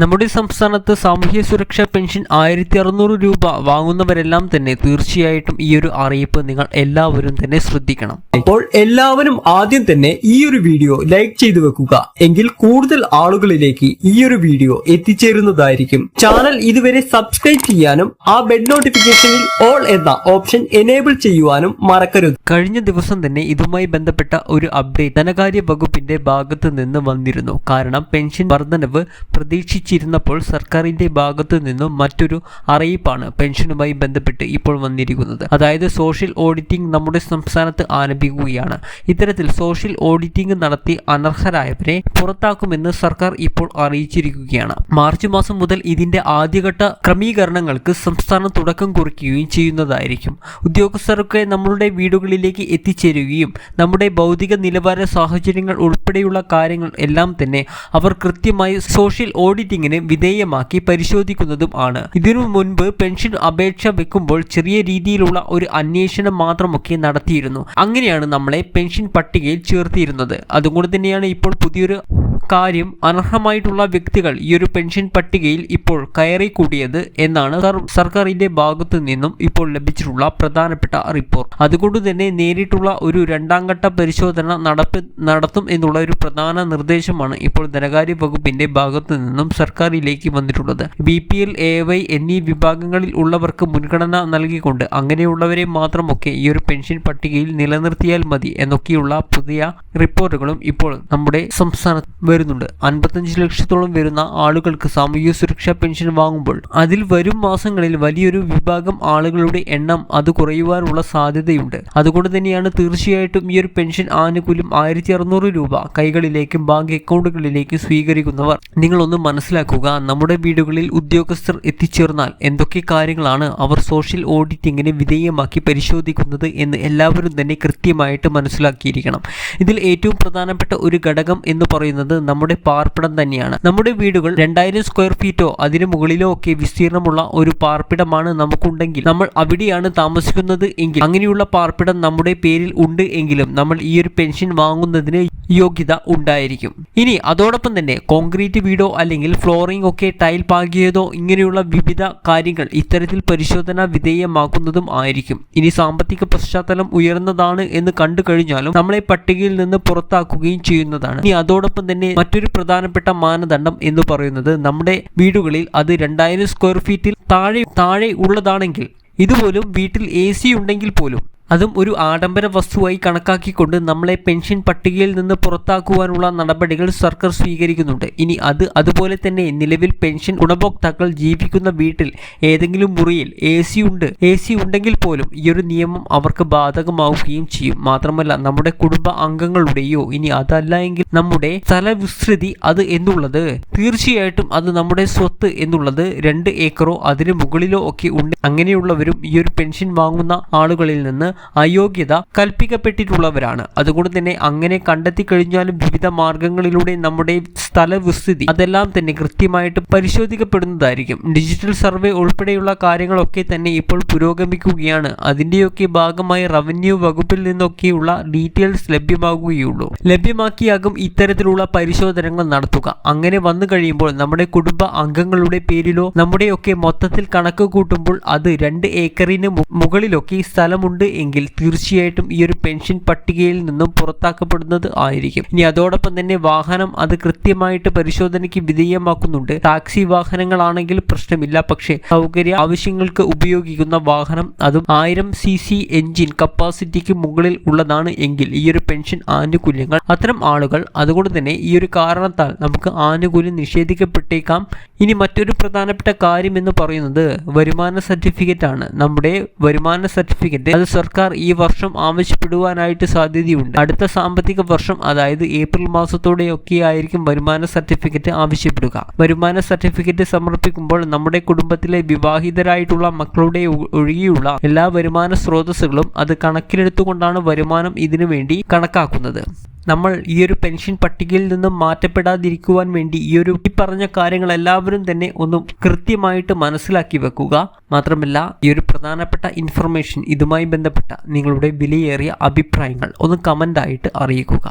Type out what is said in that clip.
നമ്മുടെ സംസ്ഥാനത്ത് സാമൂഹ്യ സുരക്ഷാ പെൻഷൻ ആയിരത്തി അറുന്നൂറ് രൂപ വാങ്ങുന്നവരെല്ലാം തന്നെ തീർച്ചയായിട്ടും ഈ ഒരു അറിയിപ്പ് നിങ്ങൾ എല്ലാവരും തന്നെ ശ്രദ്ധിക്കണം. അപ്പോൾ എല്ലാവരും ആദ്യം തന്നെ ഈ ഒരു വീഡിയോ ലൈക്ക് ചെയ്തു വെക്കുക. എങ്കിൽ കൂടുതൽ ആളുകളിലേക്ക് ഈ ഒരു വീഡിയോ എത്തിച്ചേരുന്നതായിരിക്കും. ചാനൽ ഇതുവരെ സബ്സ്ക്രൈബ് ചെയ്യാനും ആ ബെഡ് നോട്ടിഫിക്കേഷനിൽ ഓൾ എന്ന ഓപ്ഷൻ എനേബിൾ ചെയ്യുവാനും മറക്കരുത്. കഴിഞ്ഞ ദിവസം തന്നെ ഇതുമായി ബന്ധപ്പെട്ട ഒരു അപ്ഡേറ്റ് ധനകാര്യ വകുപ്പിന്റെ ഭാഗത്ത് നിന്ന് വന്നിരുന്നു. കാരണം പെൻഷൻ വർധനവ് പ്രതീക്ഷിച്ചിരുന്നപ്പോൾ സർക്കാരിന്റെ ഭാഗത്തു നിന്നും മറ്റൊരു അറിയിപ്പാണ് പെൻഷനുമായി ബന്ധപ്പെട്ട് ഇപ്പോൾ വന്നിരിക്കുന്നത്. അതായത് സോഷ്യൽ ഓഡിറ്റിംഗ് നമ്മുടെ സംസ്ഥാനത്ത് ആരംഭിക്കുകയാണ്. ഇത്തരത്തിൽ സോഷ്യൽ ഓഡിറ്റിംഗ് നടത്തി അനർഹരായവരെ പുറത്താക്കുമെന്ന് സർക്കാർ ഇപ്പോൾ അറിയിച്ചിരിക്കുകയാണ്. മാർച്ച് മാസം മുതൽ ഇതിന്റെ ആദ്യഘട്ട ക്രമീകരണങ്ങൾക്ക് സംസ്ഥാനം തുടക്കം കുറിക്കുകയും ചെയ്യുന്നതായിരിക്കും. ഉദ്യോഗസ്ഥർക്ക് നമ്മളുടെ വീടുകളിലേക്ക് എത്തിച്ചേരുകയും നമ്മുടെ ഭൗതിക നിലവാര സാഹചര്യങ്ങൾ ഉൾപ്പെടെയുള്ള കാര്യങ്ങൾ എല്ലാം തന്നെ അവർ കൃത്യമായി സോഷ്യൽ ഓഡിറ്റിങ്ങിന് വിധേയമാക്കി പരിശോധിക്കുന്നതും ആണ്. ഇതിനു മുൻപ് പെൻഷൻ അപേക്ഷ വെക്കുമ്പോൾ ചെറിയ രീതിയിലുള്ള ഒരു അന്വേഷണം മാത്രമൊക്കെ നടത്തിയിരുന്നു. അങ്ങനെയാണ് നമ്മളെ പെൻഷൻ പട്ടികയിൽ ചേർത്തിരുന്നത്. അതുകൊണ്ട് തന്നെയാണ് ഇപ്പോൾ പുതിയൊരു കാര്യം അനർഹമായിട്ടുള്ള വ്യക്തികൾ ഈ ഒരു പെൻഷൻ പട്ടികയിൽ ഇപ്പോൾ കയറി കൂടിയത് എന്നാണ് സർക്കാരിന്റെ ഭാഗത്തു നിന്നും ഇപ്പോൾ ലഭിച്ചിട്ടുള്ള പ്രധാനപ്പെട്ട റിപ്പോർട്ട്. അതുകൊണ്ട് തന്നെ നേരിട്ടുള്ള ഒരു രണ്ടാം ഘട്ട പരിശോധന നടപ്പ് നടത്തും എന്നുള്ള ഒരു പ്രധാന നിർദ്ദേശമാണ് ഇപ്പോൾ ധനകാര്യ വകുപ്പിന്റെ ഭാഗത്തു നിന്നും സർക്കാരിലേക്ക് വന്നിട്ടുള്ളത്. B P L A Y എന്നീ വിഭാഗങ്ങളിൽ ഉള്ളവർക്ക് മുൻഗണന നൽകിക്കൊണ്ട് അങ്ങനെയുള്ളവരെ മാത്രമൊക്കെ ഈ ഒരു പെൻഷൻ പട്ടികയിൽ നിലനിർത്തിയാൽ മതി എന്നൊക്കെയുള്ള പുതിയ റിപ്പോർട്ടുകളും ഇപ്പോൾ നമ്മുടെ സംസ്ഥാനത്ത് വരുന്നുണ്ട്. അൻപത്തഞ്ച് ലക്ഷത്തോളം വരുന്ന ആളുകൾക്ക് സാമൂഹ്യ സുരക്ഷാ പെൻഷൻ വാങ്ങുമ്പോൾ അതിൽ വരും മാസങ്ങളിൽ വലിയൊരു വിഭാഗം ആളുകളുടെ എണ്ണം അത് കുറയുവാനുള്ള സാധ്യതയുണ്ട്. അതുകൊണ്ട് തന്നെയാണ് തീർച്ചയായിട്ടും ഈ ഒരു പെൻഷൻ ആനുകൂല്യം ആയിരത്തി രൂപ കൈകളിലേക്കും ബാങ്ക് അക്കൗണ്ടുകളിലേക്കും സ്വീകരിക്കുന്നവർ. നിങ്ങളൊന്ന് മനസ്സിലാക്കുക നമ്മുടെ വീടുകളിൽ ഉദ്യോഗസ്ഥർ എത്തിച്ചേർന്നാൽ എന്തൊക്കെ കാര്യങ്ങളാണ് അവർ സോഷ്യൽ ഓഡിറ്റിങ്ങിന് വിധേയമാക്കി പരിശോധിക്കുന്നത് എന്ന് എല്ലാവരും തന്നെ കൃത്യമായിട്ട് മനസ്സിലാക്കിയിരിക്കണം. ഇതിൽ ഏറ്റവും പ്രധാനപ്പെട്ട ഒരു ഘടകം എന്ന് പറയുന്നത് നമ്മുടെ പാർപ്പിടം തന്നെയാണ്. നമ്മുടെ വീടുകൾ രണ്ടായിരം സ്ക്വയർ ഫീറ്റോ അതിന് മുകളിലോ ഒക്കെ വിസ്തീർണമുള്ള ഒരു പാർപ്പിടമാണ് നമുക്കുണ്ടെങ്കിൽ നമ്മൾ അവിടെയാണ് താമസിക്കുന്നത് എങ്കിൽ അങ്ങനെയുള്ള പാർപ്പിടം നമ്മുടെ പേരിൽ ഉണ്ട് എങ്കിലും നമ്മൾ ഈ ഒരു പെൻഷൻ വാങ്ങുന്നതിന് യോഗ്യത ഉണ്ടായിരിക്കും. ഇനി അതോടൊപ്പം തന്നെ കോൺക്രീറ്റ് വീടോ അല്ലെങ്കിൽ ഫ്ലോറിംഗ് ഒക്കെ ടൈൽ പാകിയതോ ഇങ്ങനെയുള്ള വിവിധ കാര്യങ്ങൾ ഇത്തരത്തിൽ പരിശോധന വിധേയമാക്കുന്നതും ആയിരിക്കും. ഇനി സാമ്പത്തിക പശ്ചാത്തലം ഉയർന്നതാണ് എന്ന് കണ്ടു കഴിഞ്ഞാലും നമ്മളെ പട്ടികയിൽ നിന്ന് പുറത്താക്കുകയും ചെയ്യുന്നതാണ്. ഇനി അതോടൊപ്പം തന്നെ മറ്റൊരു പ്രധാനപ്പെട്ട മാനദണ്ഡം എന്ന് പറയുന്നത് നമ്മുടെ വീടുകളിൽ അത് രണ്ടായിരം സ്ക്വയർ ഫീറ്റിൽ താഴെ താഴെ ഉള്ളതാണെങ്കിൽ ഇതുപോലും വീട്ടിൽ എ സി ഉണ്ടെങ്കിൽ പോലും അതും ഒരു ആഡംബര വസ്തുവായി കണക്കാക്കിക്കൊണ്ട് നമ്മളെ പെൻഷൻ പട്ടികയിൽ നിന്ന് പുറത്താക്കുവാനുള്ള നടപടികൾ സർക്കാർ സ്വീകരിക്കുന്നുണ്ട്. ഇനി അത് അതുപോലെ തന്നെ നിലവിൽ പെൻഷൻ ഗുണഭോക്താക്കൾ ജീവിക്കുന്ന വീട്ടിൽ ഏതെങ്കിലും മുറിയിൽ എ സി ഉണ്ട്. എ സി ഉണ്ടെങ്കിൽ പോലും ഈ ഒരു നിയമം അവർക്ക് ബാധകമാവുകയും ചെയ്യും. മാത്രമല്ല നമ്മുടെ കുടുംബ അംഗങ്ങളുടെയോ ഇനി അതല്ല എങ്കിൽ നമ്മുടെ സ്ഥലവിസ്തൃതി അത് എന്നുള്ളത് തീർച്ചയായിട്ടും അത് നമ്മുടെ സ്വത്ത് എന്നുള്ളത് രണ്ട് ഏക്കറോ അതിന് മുകളിലോ ഒക്കെ ഉണ്ട്. അങ്ങനെയുള്ളവരും ഈ ഒരു പെൻഷൻ വാങ്ങുന്ന ആളുകളിൽ നിന്ന് അയോഗ്യത കൽപ്പിക്കപ്പെട്ടിട്ടുള്ളവരാണ്. അതുകൊണ്ട് തന്നെ അങ്ങനെ കണ്ടെത്തി കഴിഞ്ഞാലും വിവിധ മാർഗങ്ങളിലൂടെ നമ്മുടെ സ്ഥല വിസ്തൃതി അതെല്ലാം തന്നെ കൃത്യമായിട്ട് പരിശോധിക്കപ്പെടുന്നതായിരിക്കും. ഡിജിറ്റൽ സർവേ ഉൾപ്പെടെയുള്ള കാര്യങ്ങളൊക്കെ തന്നെ ഇപ്പോൾ പുരോഗമിക്കുകയാണ്. അതിന്റെയൊക്കെ ഭാഗമായി റവന്യൂ വകുപ്പിൽ നിന്നൊക്കെയുള്ള ഡീറ്റെയിൽസ് ലഭ്യമാകുകയുള്ളൂ. ലഭ്യമാക്കിയാകും ഇത്തരത്തിലുള്ള പരിശോധനകൾ നടത്തുക. അങ്ങനെ വന്നു കഴിയുമ്പോൾ നമ്മുടെ കുടുംബ അംഗങ്ങളുടെ പേരിലോ നമ്മുടെയൊക്കെ മൊത്തത്തിൽ കണക്ക് കൂട്ടുമ്പോൾ അത് രണ്ട് ഏക്കറിന് മുകളിലൊക്കെ സ്ഥലമുണ്ട് എങ്കിൽ തീർച്ചയായിട്ടും ഈ ഒരു പെൻഷൻ പട്ടികയിൽ നിന്നും പുറത്താക്കപ്പെടുന്നത് ആയിരിക്കും. ഇനി അതോടൊപ്പം തന്നെ വാഹനം അത് കൃത്യമായിട്ട് പരിശോധനയ്ക്ക് വിധേയമാക്കുന്നുണ്ട്. ടാക്സി വാഹനങ്ങളാണെങ്കിൽ പ്രശ്നമില്ല. പക്ഷേ സൗകര്യ ആവശ്യങ്ങൾക്ക് ഉപയോഗിക്കുന്ന വാഹനം അതും ആയിരം സി സി എഞ്ചിൻ കപ്പാസിറ്റിക്ക് മുകളിൽ ഉള്ളതാണ് എങ്കിൽ ഈ ഒരു പെൻഷൻ ആനുകൂല്യങ്ങൾ അത്തരം ആളുകൾ അതുകൊണ്ട് തന്നെ ഈ ഒരു കാരണത്താൽ നമുക്ക് ആനുകൂല്യം നിഷേധിക്കപ്പെട്ടേക്കാം. ഇനി മറ്റൊരു പ്രധാനപ്പെട്ട കാര്യം എന്ന് പറയുന്നത് വരുമാന സർട്ടിഫിക്കറ്റ് ആണ് നമ്മുടെ വരുമാന സർട്ടിഫിക്കറ്റ് അത് സർക്കാർ ഈ വർഷം ആവശ്യപ്പെടുവാനായിട്ട് സാധ്യതയുണ്ട്. അടുത്ത സാമ്പത്തിക വർഷം അതായത് ഏപ്രിൽ മാസത്തോടെയൊക്കെ ആയിരിക്കും വരുമാന സർട്ടിഫിക്കറ്റ് ആവശ്യപ്പെടുക. വരുമാന സർട്ടിഫിക്കറ്റ് സമർപ്പിക്കുമ്പോൾ നമ്മുടെ കുടുംബത്തിലെ വിവാഹിതരായിട്ടുള്ള മക്കളുടെ ഒഴികെയുള്ള എല്ലാ വരുമാന സ്രോതസ്സുകളും അത് കണക്കിലെടുത്തുകൊണ്ടാണ് വരുമാനം ഇതിനു വേണ്ടി കണക്കാക്കുന്നത്. നമ്മൾ ഈ ഒരു പെൻഷൻ പട്ടികയിൽ നിന്നും മാറ്റപ്പെടാതിരിക്കുവാൻ വേണ്ടി ഈ ഒരു ഈ പറഞ്ഞ കാര്യങ്ങൾ എല്ലാവരും തന്നെ ഒന്ന് കൃത്യമായിട്ട് മനസ്സിലാക്കി വെക്കുക. മാത്രമല്ല ഈ ഒരു പ്രധാനപ്പെട്ട ഇൻഫർമേഷൻ ഇതുമായി ബന്ധപ്പെട്ട നിങ്ങളുടെ വിലയേറിയ അഭിപ്രായങ്ങൾ ഒന്ന് കമന്റായിട്ട് അറിയിക്കുക.